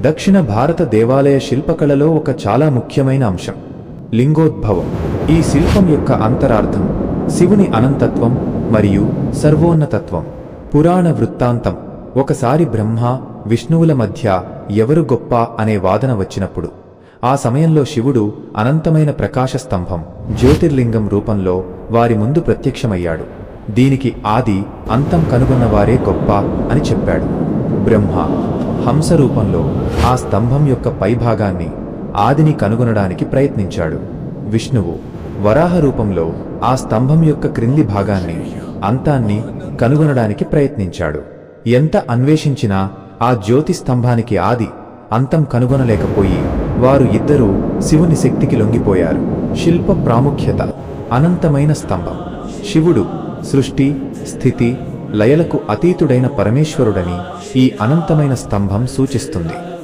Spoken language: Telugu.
దక్షిణ భారత దేవాలయ శిల్పకళలో ఒక చాలా ముఖ్యమైన అంశం. లింగోద్భవం. ఈ శిల్పం యొక్క అంతరార్థం శివుని అనంతత్వం మరియు సర్వోన్నతత్వం. పురాణ వృత్తాంతం. ఒకసారి బ్రహ్మ విష్ణువుల మధ్య ఎవరు గొప్ప అనే వాదన వచ్చినప్పుడు ఆ సమయంలో శివుడు అనంతమైన ప్రకాశ స్తంభం జ్యోతిర్లింగం రూపంలో వారి ముందు ప్రత్యక్షమయ్యాడు. దీనికి ఆది అంతం కనుగొన్నవారే గొప్ప అని చెప్పాడు. బ్రహ్మ. హంస రూపంలో ఆ స్తంభం యొక్క పైభాగాన్ని ఆదిని కనుగొనడానికి ప్రయత్నించాడు. విష్ణువు వరాహ రూపంలో ఆ స్తంభం యొక్క క్రింది భాగాన్ని అంతాన్ని కనుగొనడానికి ప్రయత్నించాడు. ఎంత అన్వేషించినా ఆ జ్యోతి స్తంభానికి ఆది అంతం కనుగొనలేకపోయి వారు ఇద్దరూ శివుని శక్తికి లొంగిపోయారు. శిల్ప ప్రాముఖ్యత అనంతమైన స్తంభం. శివుడు సృష్టి స్థితి లయలకు అతీతుడైన పరమేశ్వరుడని ఈ అనంతమైన స్తంభం సూచిస్తుంది.